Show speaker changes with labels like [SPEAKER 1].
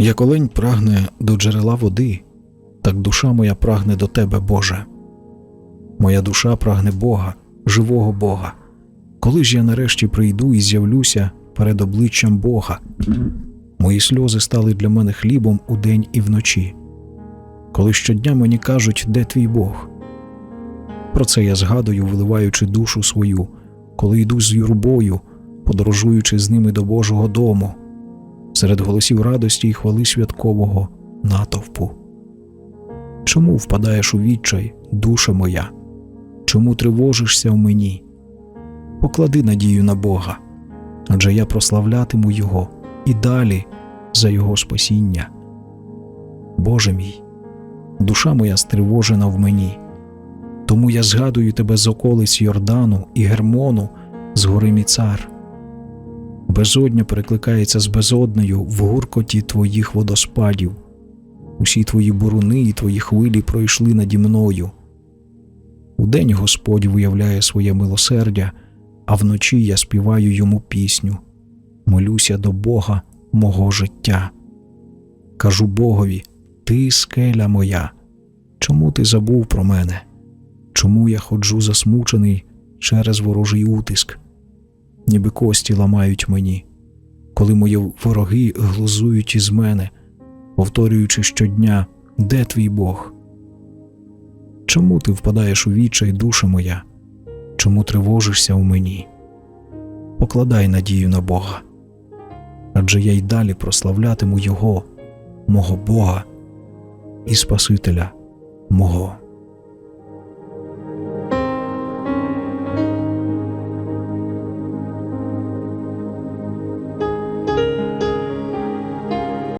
[SPEAKER 1] Як олень прагне до джерела води, так душа моя прагне до тебе, Боже. Моя душа прагне Бога, живого Бога. Коли ж я нарешті прийду і з'явлюся перед обличчям Бога, мої сльози стали для мене хлібом удень і вночі. Коли щодня мені кажуть, де твій Бог. Про це я згадую, виливаючи душу свою, коли йду з юрбою, подорожуючи з ними до Божого дому, серед голосів радості і хвали святкового натовпу. Чому впадаєш у відчай, душа моя? Чому тривожишся в мені? Поклади надію на Бога, адже я прославлятиму Його і далі за Його спасіння. Боже мій, душа моя стривожена в мені, тому я згадую тебе з околиць Йордану і Гермону з гори Міцар. Безодня перекликається з безоднею в гуркоті твоїх водоспадів. Усі твої буруни і твої хвилі пройшли наді мною. Удень Господь виявляє своє милосердя, а вночі я співаю йому пісню, молюся до Бога мого життя. Кажу Богові, ти скеля моя, чому ти забув про мене? Чому я ходжу засмучений через ворожий утиск? Ніби кості ламають мені, коли мої вороги глузують із мене, повторюючи щодня, де твій Бог? Чому ти впадаєш у відчай, душа моя? Чому тривожишся у мені? Покладай надію на Бога, адже я й далі прославлятиму Його, мого Бога і Спасителя мого.